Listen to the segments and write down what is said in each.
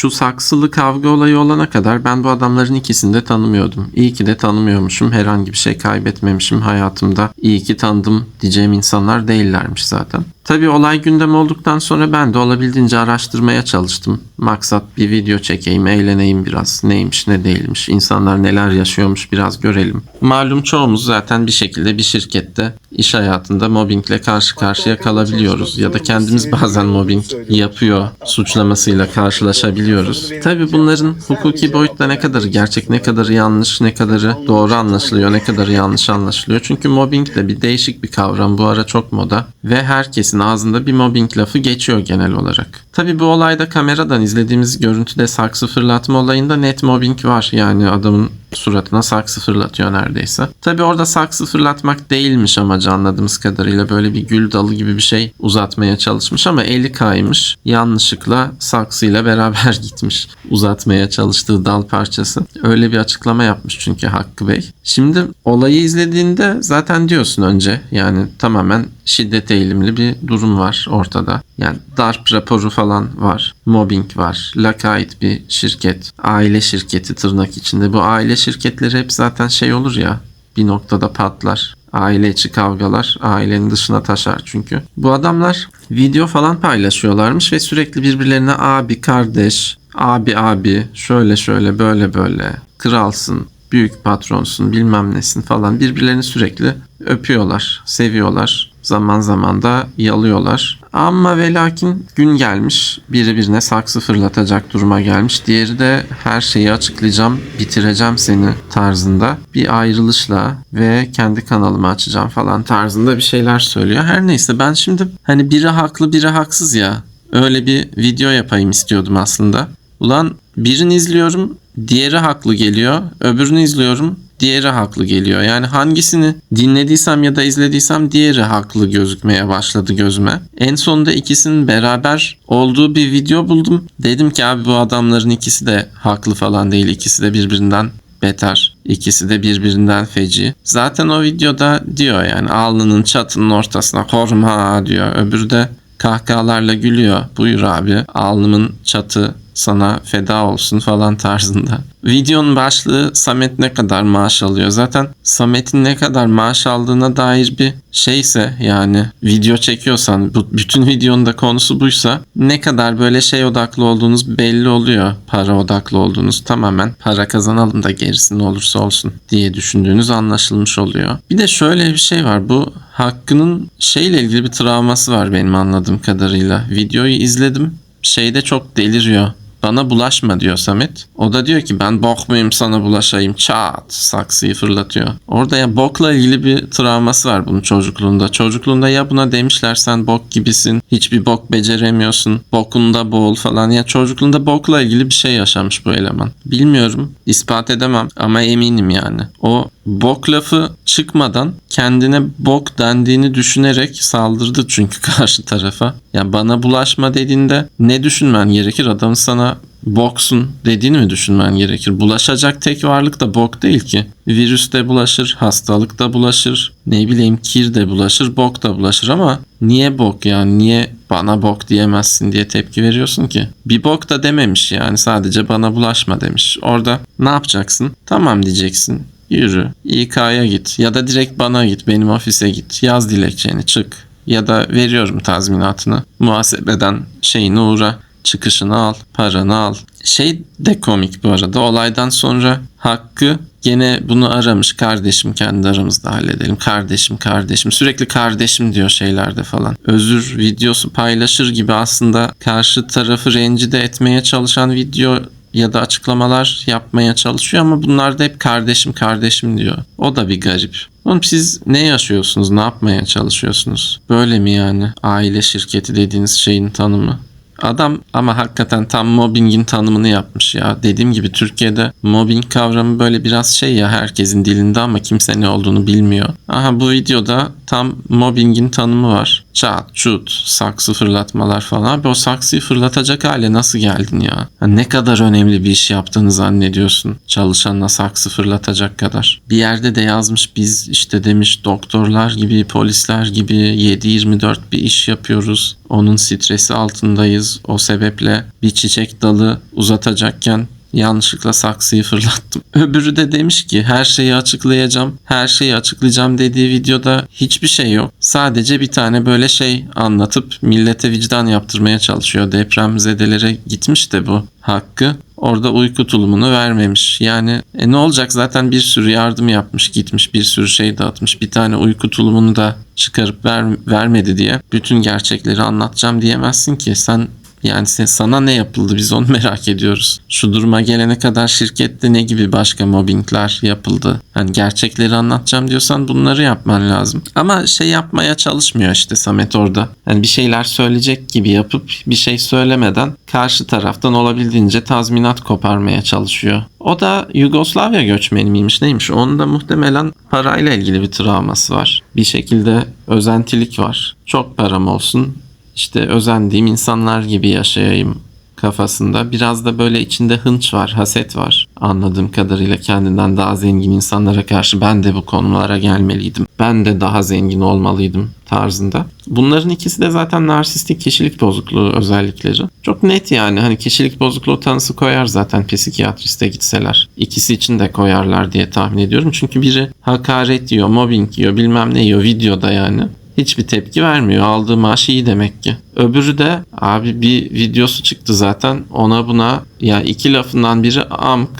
Şu saksılı kavga olayı olana kadar ben bu adamların ikisini de tanımıyordum. İyi ki de tanımıyormuşum. Herhangi bir şey kaybetmemişim hayatımda. İyi ki tanıdım diyeceğim insanlar değillermiş zaten. Tabii olay gündem olduktan sonra ben de olabildiğince araştırmaya çalıştım. Maksat bir video çekeyim, eğleneyim biraz. Neymiş ne değilmiş, insanlar neler yaşıyormuş biraz görelim. Malum çoğumuz zaten bir şekilde bir şirkette iş hayatında mobbingle karşı karşıya kalabiliyoruz. Ya da kendimiz bazen mobbing yapıyor suçlamasıyla karşılaşabiliyoruz. Tabii bunların hukuki boyutta ne kadarı gerçek, ne kadarı yanlış, ne kadarı doğru anlaşılıyor, ne kadarı yanlış anlaşılıyor. Çünkü mobbing de bir değişik bir kavram. Bu ara çok moda ve herkesin ağzında bir mobbing lafı geçiyor genel olarak. Tabii bu olayda kameradan izlediğimiz görüntüde saksı fırlatma olayında net mobbing var. Yani adamın suratına saksı fırlatıyor neredeyse. Tabii orada saksı fırlatmak değilmiş amacı anladığımız kadarıyla böyle bir gül dalı gibi bir şey uzatmaya çalışmış ama eli kaymış. Yanlışlıkla saksıyla beraber gitmiş uzatmaya çalıştığı dal parçası. Öyle bir açıklama yapmış çünkü Hakkı Bey. Şimdi olayı izlediğinde zaten diyorsun önce yani tamamen şiddet eğilimli bir durum var ortada. Yani darp raporu falan var. Mobbing var. Lakayt bir şirket. Aile şirketi tırnak içinde. Bu aile şirketleri hep zaten şey olur ya bir noktada patlar. Aile içi kavgalar ailenin dışına taşar çünkü. Bu adamlar video falan paylaşıyorlarmış ve sürekli birbirlerine abi kardeş, abi abi, şöyle şöyle böyle böyle, kralsın, büyük patronsun bilmem nesin falan birbirlerini sürekli öpüyorlar, seviyorlar. Zaman zaman da yalıyorlar. Ama ve lakin gün gelmiş. Biri birine saksı fırlatacak duruma gelmiş. Diğeri de her şeyi açıklayacağım, bitireceğim seni tarzında bir ayrılışla ve kendi kanalımı açacağım falan tarzında bir şeyler söylüyor. Her neyse ben şimdi hani biri haklı biri haksız ya. Öyle bir video yapayım istiyordum aslında. Ulan birini izliyorum, diğeri haklı geliyor. Öbürünü izliyorum, diğeri haklı geliyor. Yani hangisini dinlediysem ya da izlediysem diğeri haklı gözükmeye başladı gözüme. En sonunda ikisinin beraber olduğu bir video buldum. Dedim ki abi bu adamların ikisi de haklı falan değil. İkisi de birbirinden beter. İkisi de birbirinden feci. Zaten o videoda diyor yani alnının çatının ortasına korma diyor. Öbürü de kahkahalarla gülüyor. Buyur abi alnımın çatı sana feda olsun falan tarzında. Videonun başlığı Samet ne kadar maaş alıyor. Zaten Samet'in ne kadar maaş aldığına dair bir şeyse yani video çekiyorsan bu bütün videonun da konusu buysa ne kadar böyle şey odaklı olduğunuz belli oluyor. Para odaklı olduğunuz tamamen para kazanalım da gerisi ne olursa olsun diye düşündüğünüz anlaşılmış oluyor. Bir de şöyle bir şey var bu Hakkı'nın şeyle ilgili bir travması var benim anladığım kadarıyla. Videoyu izledim şeyde çok deliriyor. Bana bulaşma diyor Samet. O da diyor ki ben bok muyum sana bulaşayım çat saksıyı fırlatıyor. Orada ya bokla ilgili bir travması var bunun çocukluğunda. Çocukluğunda ya buna demişler sen bok gibisin hiçbir bok beceremiyorsun bokunda boğul falan. Ya çocukluğunda bokla ilgili bir şey yaşamış bu eleman. Bilmiyorum ispat edemem ama eminim yani. O bok lafı çıkmadan kendine bok dendiğini düşünerek saldırdı çünkü karşı tarafa. Ya bana bulaşma dediğinde ne düşünmen gerekir? Adam sana boksun dediğini mi düşünmen gerekir? Bulaşacak tek varlık da bok değil ki. Virüs de bulaşır, hastalık da bulaşır, ne bileyim kir de bulaşır, bok da bulaşır ama niye bok yani niye bana bok diyemezsin diye tepki veriyorsun ki? Bir bok da dememiş yani sadece bana bulaşma demiş. Orada ne yapacaksın? Tamam diyeceksin. Yürü. İK'ya git ya da direkt bana git benim ofise git. Yaz dilekçeni çık. Ya da veriyorum tazminatını. Muhasebeden şeyini uğra çıkışını al, paranı al. Şey de komik bu arada. Olaydan sonra Hakkı gene bunu aramış. Kardeşim kendi aramızda halledelim. Kardeşim kardeşim. Sürekli kardeşim diyor şeylerde falan. Özür videosu paylaşır gibi aslında karşı tarafı rencide etmeye çalışan video ya da açıklamalar yapmaya çalışıyor ama bunlar da hep kardeşim kardeşim diyor. O da bir garip. Oğlum siz ne yaşıyorsunuz? Ne yapmaya çalışıyorsunuz? Böyle mi yani? Aile şirketi dediğiniz şeyin tanımı. Adam ama hakikaten tam mobbingin tanımını yapmış ya. Dediğim gibi Türkiye'de mobbing kavramı böyle biraz şey ya herkesin dilinde ama kimse ne olduğunu bilmiyor. Aha bu videoda tam mobbingin tanımı var. Çat, çut, saksı fırlatmalar falan. O saksıyı fırlatacak hale nasıl geldin ya? Ne kadar önemli bir iş yaptığını zannediyorsun. Çalışanla saksı fırlatacak kadar. Bir yerde de yazmış biz işte demiş doktorlar gibi, polisler gibi 7-24 bir iş yapıyoruz. Onun stresi altındayız. O sebeple bir çiçek dalı uzatacakken Yanlışlıkla saksıyı fırlattım. Öbürü de demiş ki her şeyi açıklayacağım. Her şeyi açıklayacağım dediği videoda hiçbir şey yok. Sadece bir tane böyle şey anlatıp millete vicdan yaptırmaya çalışıyor. Depremzedelere gitmiş de bu hakkı. Orada uyku tulumunu vermemiş. Yani e, ne olacak zaten bir sürü yardım yapmış gitmiş bir sürü şey dağıtmış. Bir tane uyku tulumunu da çıkarıp ver, vermedi diye bütün gerçekleri anlatacağım diyemezsin ki. Sen yani sana ne yapıldı biz onu merak ediyoruz. Şu duruma gelene kadar şirkette ne gibi başka mobbingler yapıldı? Hani gerçekleri anlatacağım diyorsan bunları yapman lazım. Ama şey yapmaya çalışmıyor işte Samet orada. Hani bir şeyler söyleyecek gibi yapıp bir şey söylemeden karşı taraftan olabildiğince tazminat koparmaya çalışıyor. O da Yugoslavya göçmeni miymiş neymiş? Onun da muhtemelen parayla ilgili bir travması var. Bir şekilde özentilik var. Çok param olsun işte özendiğim insanlar gibi yaşayayım kafasında. Biraz da böyle içinde hınç var, haset var. Anladığım kadarıyla kendinden daha zengin insanlara karşı ben de bu konulara gelmeliydim. Ben de daha zengin olmalıydım tarzında. Bunların ikisi de zaten narsistik kişilik bozukluğu özellikleri. Çok net yani hani kişilik bozukluğu tanısı koyar zaten psikiyatriste gitseler. İkisi için de koyarlar diye tahmin ediyorum. Çünkü biri hakaret yiyor, mobbing yiyor, bilmem ne yiyor videoda yani hiçbir tepki vermiyor. Aldığı maaş iyi demek ki. Öbürü de abi bir videosu çıktı zaten ona buna ya iki lafından biri amk,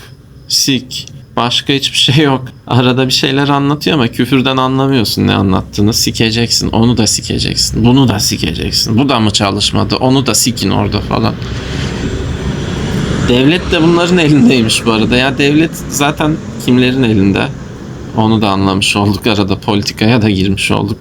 sik, başka hiçbir şey yok. Arada bir şeyler anlatıyor ama küfürden anlamıyorsun ne anlattığını. Sikeceksin, onu da sikeceksin, bunu da sikeceksin. Bu da mı çalışmadı, onu da sikin orada falan. Devlet de bunların elindeymiş bu arada. Ya devlet zaten kimlerin elinde? Onu da anlamış olduk. Arada politikaya da girmiş olduk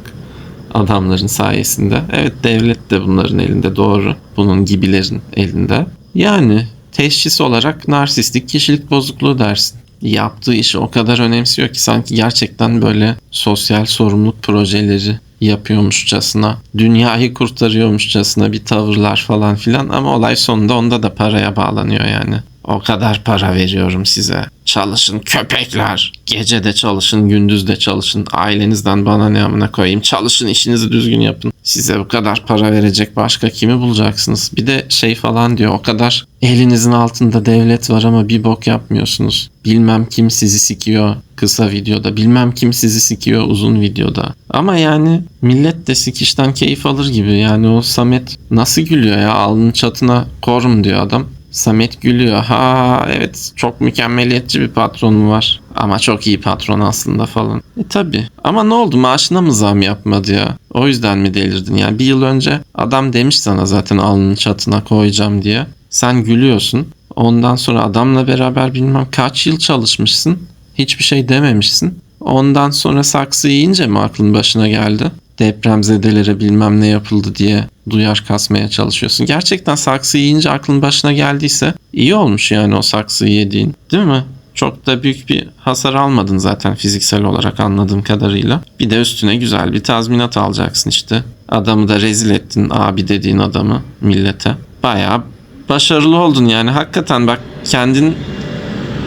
adamların sayesinde. Evet devlet de bunların elinde doğru. Bunun gibilerin elinde. Yani teşhis olarak narsistik kişilik bozukluğu dersin. Yaptığı işi o kadar önemsiyor ki sanki gerçekten böyle sosyal sorumluluk projeleri yapıyormuşçasına, dünyayı kurtarıyormuşçasına bir tavırlar falan filan ama olay sonunda onda da paraya bağlanıyor yani. O kadar para veriyorum size. Çalışın köpekler. Gece de çalışın, gündüz de çalışın. Ailenizden bana ne amına koyayım. Çalışın, işinizi düzgün yapın. Size bu kadar para verecek başka kimi bulacaksınız? Bir de şey falan diyor. O kadar elinizin altında devlet var ama bir bok yapmıyorsunuz. Bilmem kim sizi sikiyor kısa videoda. Bilmem kim sizi sikiyor uzun videoda. Ama yani millet de sikişten keyif alır gibi. Yani o Samet nasıl gülüyor ya? Alnın çatına korum diyor adam. Samet gülüyor. Ha evet çok mükemmeliyetçi bir patronum var. Ama çok iyi patron aslında falan. E tabi. Ama ne oldu maaşına mı zam yapmadı ya? O yüzden mi delirdin? Yani bir yıl önce adam demiş sana zaten alnının çatına koyacağım diye. Sen gülüyorsun. Ondan sonra adamla beraber bilmem kaç yıl çalışmışsın. Hiçbir şey dememişsin. Ondan sonra saksı yiyince mi aklın başına geldi? Depremzedelere bilmem ne yapıldı diye duyar kasmaya çalışıyorsun. Gerçekten saksı yiyince aklın başına geldiyse iyi olmuş yani o saksıyı yediğin. Değil mi? Çok da büyük bir hasar almadın zaten fiziksel olarak anladığım kadarıyla. Bir de üstüne güzel bir tazminat alacaksın işte. Adamı da rezil ettin abi dediğin adamı millete. Bayağı başarılı oldun yani hakikaten bak kendin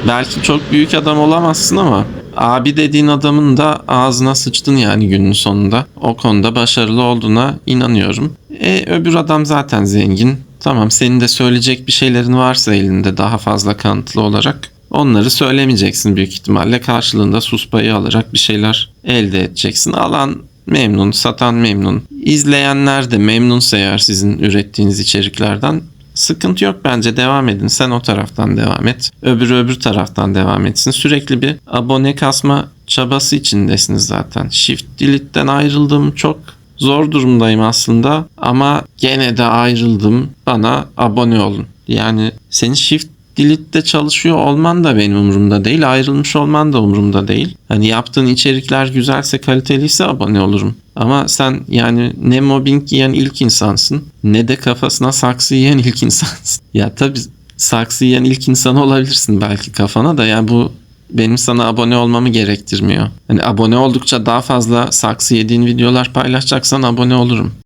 belki çok büyük adam olamazsın ama abi dediğin adamın da ağzına sıçtın yani günün sonunda. O konuda başarılı olduğuna inanıyorum. E öbür adam zaten zengin. Tamam senin de söyleyecek bir şeylerin varsa elinde daha fazla kanıtlı olarak onları söylemeyeceksin büyük ihtimalle. Karşılığında sus payı alarak bir şeyler elde edeceksin. Alan memnun, satan memnun. İzleyenler de memnunsa eğer sizin ürettiğiniz içeriklerden Sıkıntı yok bence devam edin. Sen o taraftan devam et. Öbürü öbür taraftan devam etsin. Sürekli bir abone kasma çabası içindesiniz zaten. Shift Delete'den ayrıldım. Çok zor durumdayım aslında ama gene de ayrıldım. Bana abone olun. Yani senin Shift Delete'de çalışıyor olman da benim umurumda değil. Ayrılmış olman da umurumda değil. Hani yaptığın içerikler güzelse kaliteliyse abone olurum. Ama sen yani ne mobbing yiyen ilk insansın ne de kafasına saksı yiyen ilk insansın. Ya tabi saksı yiyen ilk insan olabilirsin belki kafana da yani bu benim sana abone olmamı gerektirmiyor. Hani abone oldukça daha fazla saksı yediğin videolar paylaşacaksan abone olurum.